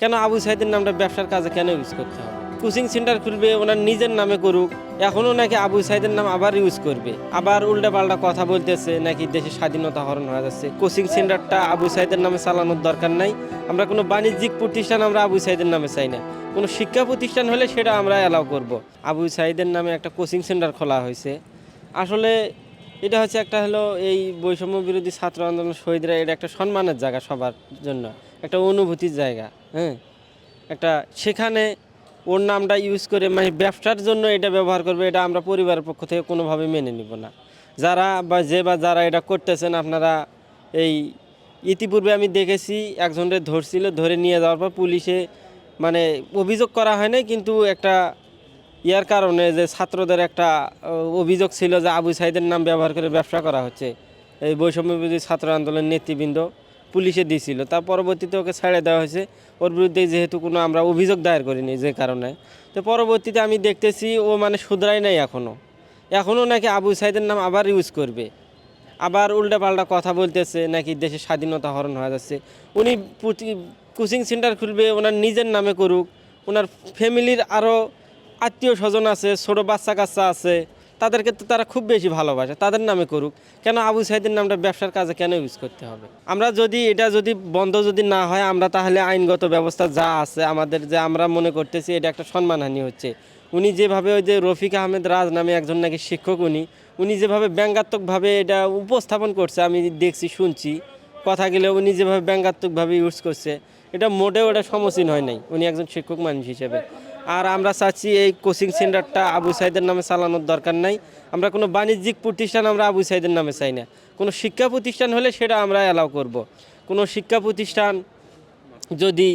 কেন আবু সাইদের নামটা ব্যবসার কাজে কেন ইউজ করতে হবে? কোচিং সেন্টার খুলবে, ওনার নিজের নামে করুক, এখনও নাকি আবু সাইদের নাম আবার ইউজ করবে। আবার উল্টা পাল্টা কথা বলতেছে, নাকি দেশের স্বাধীনতা হরণ হয়ে যাচ্ছে। কোচিং সেন্টারটা আবু সাইদের নামে চালানোর দরকার নাই। আমরা কোনো বাণিজ্যিক প্রতিষ্ঠান আমরা আবু সাইদের নামে চাই না। কোনো শিক্ষা প্রতিষ্ঠান হলে সেটা আমরা অ্যালাউ করব। আবু সাইদের নামে একটা কোচিং সেন্টার খোলা হয়েছে। আসলে এটা হচ্ছে একটা হলো এই বৈষম্য বিরোধী ছাত্র আন্দোলন শহীদরা এটা একটা সম্মানের জায়গা সবার জন্য, একটা অনুভূতির জায়গা হ্যাঁ? একটা সেখানে ওর নামটা ইউজ করে মানে ব্যবসার জন্য এটা ব্যবহার করবে, এটা আমরা পরিবারের পক্ষ থেকে কোনোভাবে মেনে নিব না। যারা বা যে বা যারা এটা করতেছেন, আপনারা এই ইতিপূর্বে আমি দেখেছি একজনকে ধরছিল, ধরে নিয়ে যাওয়ার পর পুলিশে মানে অভিযোগ করা হয় কিন্তু একটা ইয়ার কারণে যে ছাত্রদের একটা অভিযোগ ছিল যে আবু সাইদের নাম ব্যবহার করে ব্যবসা করা হচ্ছে। এই বৈষম্য বিরোধী ছাত্র আন্দোলন নেতৃবৃন্দ পুলিশে দিয়েছিল। তার পরবর্তীতে ওকে ছেড়ে দেওয়া হয়েছে। ওর বিরুদ্ধে যেহেতু কোনো আমরা অভিযোগ দায়ের করিনি যে কারণে। তো পরবর্তীতে আমি দেখতেছি ও মানে শুধরাই নাই এখনও এখনও নাকি আবু সাইদের নাম আবার ইউজ করবে। আবার উল্টা পাল্টা কথা বলতেছে, নাকি দেশের স্বাধীনতা হরণ হয়ে যাচ্ছে। উনি কোচিং সেন্টার খুলবে, ওনার নিজের নামে করুক। ওনার ফ্যামিলির আরও আত্মীয় স্বজন আছে, ছোটো বাচ্চা কাচ্চা আছে তাদেরকে তো তারা খুব বেশি ভালোবাসে, তাদের নামে করুক। কেন আবু সাইদের নামটা ব্যবসার কাজে কেন ইউজ করতে হবে? আমরা যদি, এটা যদি বন্ধ যদি না হয়, আমরা তাহলে আইনগত ব্যবস্থা যা আছে, আমাদের যে আমরা মনে করতেছি, এটা একটা সম্মানহানি হচ্ছে। উনি যেভাবে ওই যে রফিক আহমেদ রাজ নামে একজন নাকি শিক্ষক উনি উনি যেভাবে ব্যঙ্গাত্মকভাবে এটা উপস্থাপন করছে, আমি দেখছি, শুনছি, কথা গেলে উনি যেভাবে ব্যঙ্গাত্মকভাবে ইউজ করছে, এটা মোটেও এটা সমসীন হয় নাই। উনি একজন শিক্ষক মানুষ হিসেবে। আর আমরা চাচ্ছি এই কোচিং সেন্টারটা আবু সাইদের নামে চালানোর দরকার নাই। আমরা কোনো বাণিজ্যিক প্রতিষ্ঠান আমরা আবু সাইদের নামে চাই না। কোনো শিক্ষা প্রতিষ্ঠান হলে সেটা আমরা অ্যালাউ করব। কোনো শিক্ষা প্রতিষ্ঠান যদি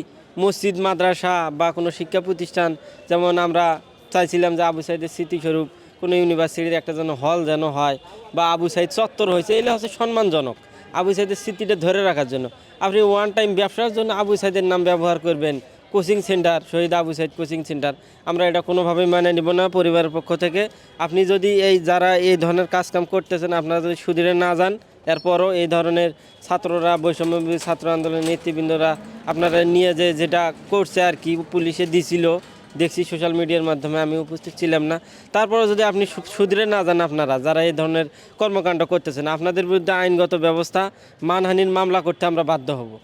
মসজিদ, মাদ্রাসা বা কোনো শিক্ষা প্রতিষ্ঠান, যেমন আমরা চাইছিলাম যে আবু সাইদের স্মৃতিস্বরূপ কোনো ইউনিভার্সিটির একটা যেন হল যেন হয় বা আবু সাইদ চত্বর হয়েছে, এগুলো হচ্ছে সম্মানজনক। আবু সাইদের স্মৃতিটা ধরে রাখার জন্য। আপনি ওয়ান টাইম ব্যবসার জন্য আবু সাইদের নাম ব্যবহার করবেন। Coaching centre Shaheed Abu Sayeed coaching centre আমরা এটা কোনোভাবেই মানে নিব না পরিবারের পক্ষ থেকে। আপনি যদি এই যারা এই ধরনের কাজকাম করতেছেন, আপনারা যদি সুদিরে না যান, এরপরও এই ধরনের ছাত্ররা বৈষম্য ছাত্র আন্দোলনের নেতৃবৃন্দরা আপনারা নিয়ে যে যেটা করছে আর কি, পুলিশে দিছিল, দেখছি সোশ্যাল মিডিয়ার মাধ্যমে আমি উপস্থিত ছিলাম না। তারপরে যদি আপনি সু- সুধরে না যান আপনারা, যারা এই ধরনের কর্মকাণ্ড করতেছেন, আপনাদের বিরুদ্ধে আইনগত ব্যবস্থা, মানহানির মামলা করতে আমরা বাধ্য হব।